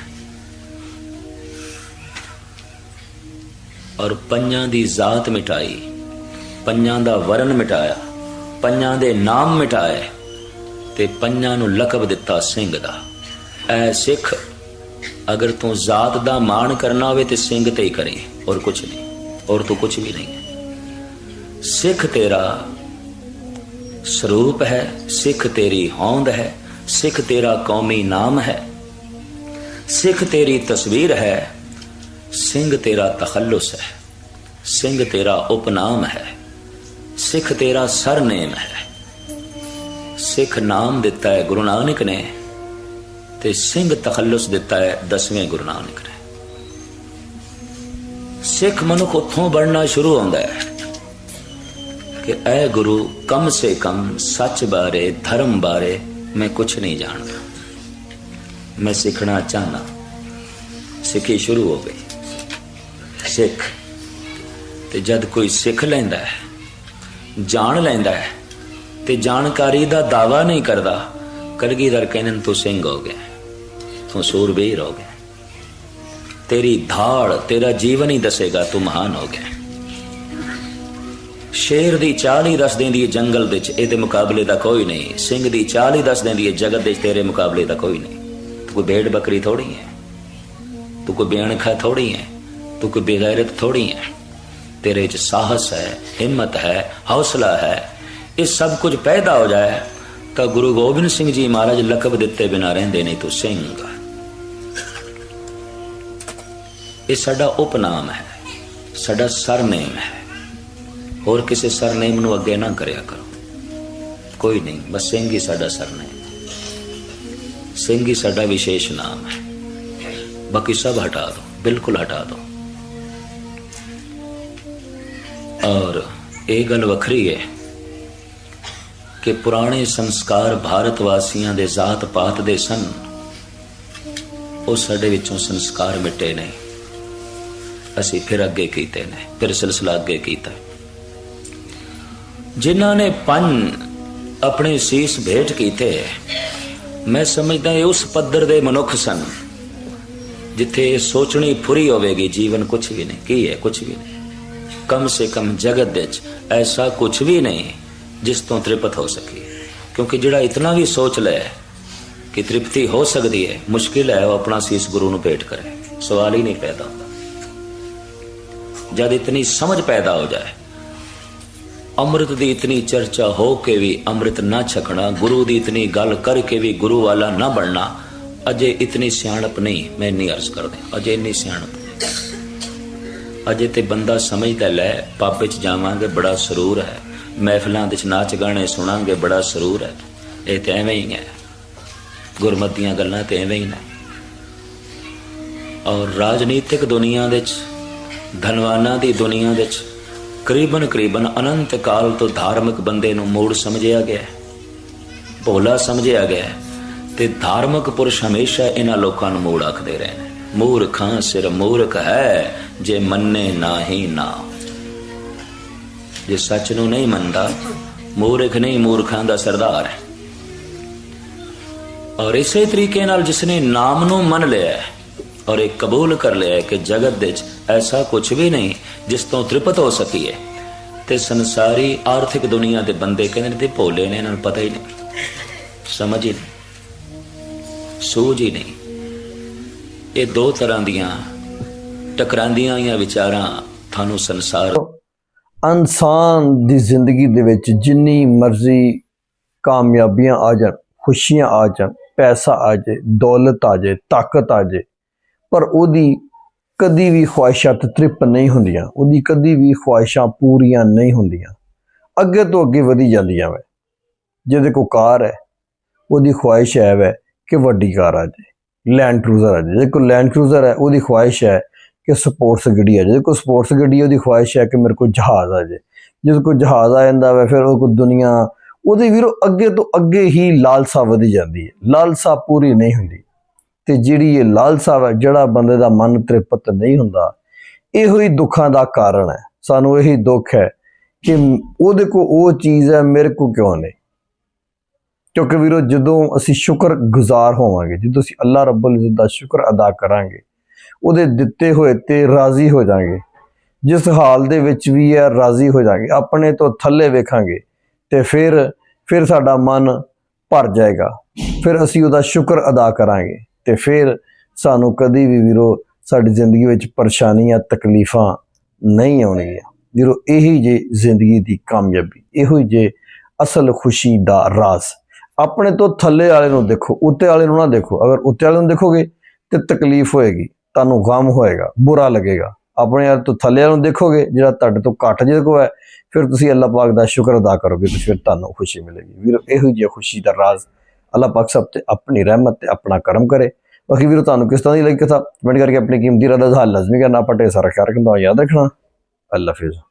ਔਰ ਪੰਜਾਂ ਦੀ ਜ਼ਾਤ ਮਿਟਾਈ, ਪੰਜਾਂ ਦਾ ਵਰਨ ਮਿਟਾਇਆ, ਪੰਜਾਂ ਦੇ ਨਾਮ ਮਿਟਾਏ ਤੇ ਪੰਜਾਂ ਨੂੰ ਲਕਬ ਦਿੱਤਾ ਸਿੰਘ ਦਾ। ਐ ਸਿੱਖ ਅਗਰ ਤੂੰ ਜ਼ਾਤ ਦਾ ਮਾਣ ਕਰਨਾ ਹੋਵੇ ਤੇ ਸਿੰਘ ਤੇ ਹੀ ਕਰੇ, ਔਰ ਕੁਝ ਨਹੀਂ, ਔਰ ਤੂੰ ਕੁਝ ਵੀ ਨਹੀਂ। ਸਿੱਖ ਤੇਰਾ ਸਰੂਪ ਹੈ, ਸਿੱਖ ਤੇਰੀ ਹੋਂਦ ਹੈ, ਸਿੱਖ ਤੇਰਾ ਕੌਮੀ ਨਾਮ ਹੈ। ਸਿੱਖ ਤੇਰੀ ਤਸਵੀਰ ਹੈ, ਸਿੰਘ ਤੇਰਾ ਤਖੱਲੁਸ ਹੈ, ਸਿੰਘ ਤੇਰਾ ਉਪਨਾਮ ਹੈ, ਸਿੱਖ ਤੇਰਾ ਸਰਨੇਮ ਹੈ। ਸਿੱਖ ਨਾਮ ਦਿੱਤਾ ਹੈ ਗੁਰੂ ਨਾਨਕ ਨੇ ਤੇ ਸਿੰਘ ਤਖੱਲੁਸ ਦਿੱਤਾ ਹੈ, ਦਸਵੇਂ ਗੁਰੂ ਨਾਨਕ ਨੇ। ਸਿੱਖ ਮਨੁੱਖ ਉੱਥੋਂ ਬਣਨਾ ਸ਼ੁਰੂ ਹੁੰਦਾ ਹੈ ਕਿ ਐ ਗੁਰੂ, ਕਮ ਸੇ ਕਮ ਸੱਚ ਬਾਰੇ, ਧਰਮ ਬਾਰੇ ਮੈਂ ਕੁਝ ਨਹੀਂ ਜਾਣਦਾ। ਮੈਂ ਸਿੱਖਣਾ ਚਾਹਨਾ ਸਿੱਖੀ ਸ਼ੁਰੂ ਹੋ ਗਈ। ਸਿੱਖ। ਤੇ ਜਦ ਕੋਈ ਸਿੱਖ ਲੈਂਦਾ ਹੈ, ਜਾਣ ਲੈਂਦਾ ਹੈ, ਤੇ ਜਾਣਕਾਰੀ ਦਾ ਦਾਵਾ ਨਹੀਂ ਕਰਦਾ, ਕਲਗੀਧਰ ਕਹਿੰਦੇ ਤੂੰ ਸਿੰਘ ਹੋ ਗਿਆ ਤੂੰ ਸੂਰਬੀਰ ਹੋ। ਗਿਆ ਤੇਰੀ ਧਾੜ ਤੇਰਾ ਜੀਵਨ ਹੀ ਦੱਸੇਗਾ ਤੂੰ ਮਹਾਨ ਹੋ ਗਿਆ। ਸ਼ੇਰ ਦੀ ਚਾਲ ਹੀ ਦੱਸ ਦਿੰਦੀ ਹੈ ਜੰਗਲ ਵਿੱਚ, ਇਹਦੇ ਮੁਕਾਬਲੇ ਦਾ ਕੋਈ ਨਹੀਂ। ਸਿੰਘ ਦੀ ਚਾਲ ਹੀ ਦੱਸ ਦਿੰਦੀ ਹੈ ਜਗਤ ਵਿੱਚ, ਤੇਰੇ ਮੁਕਾਬਲੇ ਦਾ ਕੋਈ ਨਹੀਂ। ਤੂੰ ਕੋਈ ਭੇਡ ਬੱਕਰੀ ਥੋੜੀ ਹੈ। ਤੂੰ ਕੋਈ ਬੇਣਖਾ ਥੋੜੀ ਹੈ। ਤੂੰ ਕੋਈ ਬੇਗੈਰਤ ਥੋੜੀ ਹੈ। ਤੇਰੇ 'ਚ ਸਾਹਸ ਹੈ, ਹਿੰਮਤ ਹੈ, ਹੌਸਲਾ ਹੈ। ਇਹ ਸਭ ਕੁਝ ਪੈਦਾ ਹੋ ਜਾਏ ਤਾਂ ਗੁਰੂ ਗੋਬਿੰਦ ਸਿੰਘ ਜੀ ਮਹਾਰਾਜ ਲਕਬ ਦਿੱਤੇ ਬਿਨਾ ਰਹਿੰਦੇ ਨਹੀਂ ਤੂੰ ਸਿੰਘ ਇਹ ਸਾਡਾ ਉਪਨਾਮ ਹੈ, ਸਾਡਾ ਸਰਨੇਮ ਹੈ। ਹੋਰ ਕਿਸੇ ਸਰਨੇਮ ਨੂੰ ਅੱਗੇ ਨਾ ਕਰਿਆ ਕਰੋ। ਕੋਈ ਨਹੀਂ, ਬਸ ਸਿੰਘ ਹੀ ਸਾਡਾ ਸਰਨੇਮ ਸਿੰਘ ਹੀ ਸਾਡਾ ਵਿਸ਼ੇਸ਼ ਨਾਮ ਹੈ। ਬਾਕੀ ਸਭ ਹਟਾ ਦੋ, ਬਿਲਕੁਲ ਹਟਾ ਦੋ। ਔਰ ਇਹ ਗੱਲ ਵੱਖਰੀ ਹੈ ਕਿ ਪੁਰਾਣੇ ਸੰਸਕਾਰ ਭਾਰਤ ਵਾਸੀਆਂ ਦੇ ਜਾਤ ਪਾਤ ਦੇ ਸਨ। ਉਹ ਸਾਡੇ ਵਿੱਚੋਂ ਸੰਸਕਾਰ ਮਿਟੇ ਨਹੀਂ। ਅਸੀਂ ਫਿਰ ਅੱਗੇ ਕੀਤੇ ਨੇ, ਫਿਰ ਸਿਲਸਿਲਾ ਅੱਗੇ ਕੀਤਾ। ਜਿਨ੍ਹਾਂ ਨੇ ਪੰਨ ਆਪਣੇ ਸੀਸ ਭੇਟ ਕੀਤੇ, ਮੈਂ ਸਮਝਦਾ ਇਹ ਉਸ ਪੱਧਰ ਦੇ ਮਨੁੱਖ ਸਨ, ਜਿੱਥੇ ਇਹ ਸੋਚਣੀ ਫੁਰੀ ਹੋਵੇਗੀ, ਜੀਵਨ ਕੁਝ ਵੀ ਨਹੀਂ। ਕੀ ਹੈ? ਕੁਝ ਵੀ ਨਹੀਂ। ਕਮ ਸੇ ਕਮ ਜਗਤ ਵਿੱਚ ਐਸਾ ਕੁਝ ਵੀ ਨਹੀਂ, ਜਿਸ ਤੋਂ ਤ੍ਰਿਪਤ ਹੋ ਸਕੇ ਕਿਉਂਕਿ ਜਿਹੜਾ ਇਤਨਾ ਵੀ ਸੋਚ ਲੈ ਕਿ ਤ੍ਰਿਪਤੀ ਹੋ ਸਕਦੀ ਹੈ, ਮੁਸ਼ਕਿਲ ਹੈ ਉਹ ਆਪਣਾ ਸੀਸ ਗੁਰੂ ਨੂੰ ਭੇਟ ਕਰੇ। ਸਵਾਲ ਹੀ ਨਹੀਂ ਪੈਦਾ। ਹੁੰਦਾ ਜਦ ਇਤਨੀ ਸਮਝ ਪੈਦਾ ਹੋ ਜਾਏ। ਅੰਮ੍ਰਿਤ ਦੀ ਇਤਨੀ ਚਰਚਾ ਹੋ ਕੇ ਵੀ ਅੰਮ੍ਰਿਤ ਨਾ ਛਕਣਾ, ਗੁਰੂ ਦੀ ਇਤਨੀ ਗੱਲ ਕਰਕੇ ਵੀ ਗੁਰੂ ਵਾਲਾ ਨਾ ਬਣਨਾ, ਅਜੇ ਇਤਨੀ ਸਿਆਣਪ ਨਹੀਂ, ਮੈਂ ਇੰਨੀ ਅਰਜ਼ ਕਰਦਾ ਅਜੇ ਇੰਨੀ ਸਿਆਣਪ ਅਜੇ ਤੇ ਬੰਦਾ ਸਮਝਦਾ ਲੈ, ਪਾਪੇ ਚ ਜਾਵਾਂਗੇ, ਬੜਾ ਸਰੂਰ ਹੈ। ਮਹਿਫਲਾਂ ਵਿੱਚ ਨਾਚ ਗਾਣੇ ਸੁਣਾਂਗੇ, ਬੜਾ ਸਰੂਰ ਹੈ। ਇਹ ਤੇ ਐਵੇਂ ਹੀ ਹੈ। ਗੁਰਮਤੀਆਂ ਗੱਲਾਂ ਤੇ ਐਵੇਂ ਹੀ ਨੇ। ਔਰ ਰਾਜਨੀਤਿਕ ਦੁਨੀਆ ਵਿੱਚ ਧਨਵਾਨਾਂ ਦੀ ਦੁਨੀਆ ਵਿੱਚ ਕਰੀਬਨ ਕਰੀਬਨ ਅਨੰਤ ਕਾਲ ਤੋਂ ਧਾਰਮਿਕ ਬੰਦੇ ਨੂੰ ਮੂੜ ਸਮਝਿਆ ਗਿਆ ਹੈ, ਭੋਲਾ ਸਮਝਿਆ ਗਿਆ ਹੈ ਤੇ ਧਾਰਮਿਕ ਪੁਰਸ਼ ਹਮੇਸ਼ਾ ਇਹਨਾਂ ਲੋਕਾਂ ਨੂੰ ਮੂੜ ਆਖਦੇ ਰਹੇ ਨੇ। ਮੂਰਖਾਂ ਸਿਰ ਮੂਰਖ ਹੈ, ਜੇ ਮੰਨੇ ਨਾਹੀ ਨਾ। ਜੇ ਸੱਚ ਨੂੰ ਨਹੀਂ ਮੰਨਦਾ, ਮੂਰਖ ਨਹੀਂ ਮੂਰਖਾਂ ਦਾ ਸਰਦਾਰ ਹੈ। ਔਰ ਇਸੇ ਤਰੀਕੇ ਨਾਲ ਜਿਸਨੇ ਨਾਮ ਨੂੰ ਮੰਨ ਲਿਆ ਹੈ ਔਰ ਇਹ ਕਬੂਲ ਕਰ ਲਿਆ ਕਿ ਜਗਤ ਵਿੱਚ ਐਸਾ ਕੁਝ ਵੀ ਨਹੀਂ ਜਿਸ ਤੋਂ ਤ੍ਰਿਪਤ ਹੋ ਸਕੀਏ। ਤੇ ਸੰਸਾਰੀ ਆਰਥਿਕ ਦੁਨੀਆ ਦੇ ਬੰਦੇ ਕਹਿੰਦੇ ਨੇ ਤੇ ਭੋਲੇ ਨੇ, ਇਹਨਾਂ ਨੂੰ ਪਤਾ ਹੀ ਨਹੀਂ। ਸਮਝ ਹੀ ਨਹੀਂ। ਸੂਝ ਹੀ ਨਹੀਂ। ਇਹ ਦੋ ਤਰ੍ਹਾਂ ਦੀਆਂ ਟਕਰਾਂਦੀਆਂ ਹੋਈਆਂ ਵਿਚਾਰਾਂ ਤੁਹਾਨੂੰ ਸੰਸਾਰ ਇਨਸਾਨ ਦੀ ਜ਼ਿੰਦਗੀ ਦੇ ਵਿੱਚ ਜਿੰਨੀ ਮਰਜ਼ੀ ਕਾਮਯਾਬੀਆਂ ਆ ਜਾਣ, ਖੁਸ਼ੀਆਂ ਆ ਜਾਣ, ਪੈਸਾ ਆ ਜਾਏ, ਦੌਲਤ ਆ ਜਾਏ, ਤਾਕਤ ਆ ਜਾਏ ਪਰ ਉਹਦੀ ਕਦੀ ਵੀ ਖੁਆਇਸ਼ਾਂ ਤ੍ਰਿਪ ਨਹੀਂ ਹੁੰਦੀਆਂ। ਉਹਦੀ ਕਦੀ ਵੀ ਖੁਆਇਸ਼ਾਂ ਪੂਰੀਆਂ ਨਹੀਂ ਹੁੰਦੀਆਂ। ਅੱਗੇ ਤੋਂ ਅੱਗੇ ਵਧੀ ਜਾਂਦੀਆਂ ਵੇ। ਜਿਹਦੇ ਕੋ ਕਾਰ ਹੈ, ਉਹਦੀ ਖੁਆਇਸ਼ ਹੈ ਵੈ ਕਿ ਵੱਡੀ ਕਾਰ ਆ ਜਾਏ ਲੈਂਡ ਕਰੂਜ਼ਰ ਆ ਜਾਏ। ਜਿਹਦੇ ਕੋ ਲੈਂਡ ਕਰੂਜ਼ਰ ਹੈ, ਉਹਦੀ ਖੁਆਇਸ਼ ਹੈ ਕਿ ਸਪੋਰਟਸ ਗੱਡੀ ਆ ਜਾਏ। ਜਿਹਦੇ ਕੋ ਸਪੋਰਟਸ ਗੱਡੀ ਉਹਦੀ ਖੁਆਇਸ਼ ਹੈ ਕਿ ਮੇਰੇ ਕੋਲ ਜਹਾਜ਼ ਆ ਜਾਏ। ਜਿਹਦੇ ਕੋ ਜਹਾਜ਼ ਆ ਜਾਂਦਾ ਵਾ, ਫਿਰ ਉਹ ਕੋ ਦੁਨੀਆ, ਉਹਦੇ ਵੀਰੋ ਅੱਗੇ ਤੋਂ ਅੱਗੇ ਹੀ ਲਾਲਸਾ ਵਧੀ ਜਾਂਦੀ ਹੈ। ਲਾਲਸਾ ਪੂਰੀ ਨਹੀਂ ਹੁੰਦੀ। ਤੇ ਜਿਹੜੀ ਇਹ ਲਾਲਸਾ ਵਾ, ਜਿਹੜਾ ਬੰਦੇ ਦਾ ਮਨ ਤ੍ਰਿਪਤ ਨਹੀਂ ਹੁੰਦਾ, ਇਹੋ ਹੀ ਦੁੱਖਾਂ ਦਾ ਕਾਰਨ ਹੈ। ਸਾਨੂੰ ਇਹੀ ਦੁੱਖ ਹੈ ਕਿ ਉਹਦੇ ਕੋ ਉਹ ਚੀਜ਼ ਹੈ, ਮੇਰੇ ਕੋ ਕਿਉਂ ਨਹੀਂ? ਕਿਉਂਕਿ ਵੀਰੋ, ਜਦੋਂ ਅਸੀਂ ਸ਼ੁਕਰ ਗੁਜ਼ਾਰ ਹੋਵਾਂਗੇ, ਜਦੋਂ ਅਸੀਂ ਅੱਲਾਹ ਰੱਬੁਲ ਇਜ਼ਤ ਦਾ ਸ਼ੁਕਰ ਅਦਾ ਕਰਾਂਗੇ, ਉਹਦੇ ਦਿੱਤੇ ਹੋਏ ਤੇ ਰਾਜ਼ੀ ਹੋ ਜਾਾਂਗੇ। ਜਿਸ ਹਾਲ ਦੇ ਵਿੱਚ ਵੀ ਹੈ ਰਾਜ਼ੀ ਹੋ ਜਾਾਂਗੇ, ਆਪਣੇ ਤੋਂ ਥੱਲੇ ਵੇਖਾਂਗੇ, ਤੇ ਫਿਰ ਫਿਰ ਸਾਡਾ ਮਨ ਭਰ ਜਾਏਗਾ। ਫਿਰ ਅਸੀਂ ਉਹਦਾ ਸ਼ੁਕਰ ਅਦਾ ਕਰਾਂਗੇ। ਤੇ ਫਿਰ ਸਾਨੂੰ ਕਦੀ ਵੀ ਵੀਰੋ ਸਾਡੀ ਜ਼ਿੰਦਗੀ ਵਿੱਚ ਪਰੇਸ਼ਾਨੀਆਂ ਤਕਲੀਫਾਂ ਨਹੀਂ ਆਉਣਗੀਆਂ। ਵੀਰੋ, ਇਹੀ ਜੇ ਜ਼ਿੰਦਗੀ ਦੀ ਕਾਮਯਾਬੀ, ਇਹੋ ਹੀ ਜੇ ਅਸਲ ਖੁਸ਼ੀ ਦਾ ਰਾਜ਼। ਆਪਣੇ ਤੋਂ ਥੱਲੇ ਵਾਲੇ ਨੂੰ ਦੇਖੋ, ਉੱਤੇ ਵਾਲੇ ਨੂੰ ਨਾ ਦੇਖੋ। ਅਗਰ ਉੱਤੇ ਵਾਲੇ ਨੂੰ ਦੇਖੋਗੇ ਤੇ ਤਕਲੀਫ ਹੋਏਗੀ, ਤੁਹਾਨੂੰ ਗਮ ਹੋਏਗਾ, ਬੁਰਾ ਲੱਗੇਗਾ। ਆਪਣੇ ਵਾਲੇ ਤੋਂ ਥੱਲੇ ਵਾਲੇ ਨੂੰ ਦੇਖੋਗੇ, ਜਿਹੜਾ ਤੁਹਾਡੇ ਤੋਂ ਘੱਟ ਜਿਹਦੇ ਕੋ ਹੈ, ਫਿਰ ਤੁਸੀਂ ਅੱਲਾਹ ਪਾਕ ਦਾ ਸ਼ੁਕਰ ਅਦਾ ਕਰੋਗੇ ਤੇ ਫਿਰ ਤੁਹਾਨੂੰ ਖੁਸ਼ੀ ਮਿਲੇਗੀ। ਵੀਰੋ, ਇਹੋ ਜਿਹੀ ਖੁਸ਼ੀ ਦਾ ਰਾਜ਼ ਅੱਲਾ ਪਾਕ ਸਭ ਤੇ ਆਪਣੀ ਰਹਿਮਤ ਤੇ ਆਪਣਾ ਕਰਮ ਕਰੇ। ਬਾਕੀ ਵੀਰੋ, ਤੁਹਾਨੂੰ ਕਿਸ ਤਰ੍ਹਾਂ ਦੀ ਲੱਗੀ ਕਥਾ? ਕਮੈਂਟ ਕਰਕੇ ਆਪਣੀ ਕੀਮਤੀ ਰਾਏ ਦਾ ਹਾਲ ਲਾਜ਼ਮੀ ਕਰਨਾ। ਪਟੇ ਸਾਰਾ ਖਿਆਲ ਰੱਖਣਾ ਯਾਦ ਰੱਖਣਾ। ਅੱਲਾਹ ਹਾਫਿਜ਼।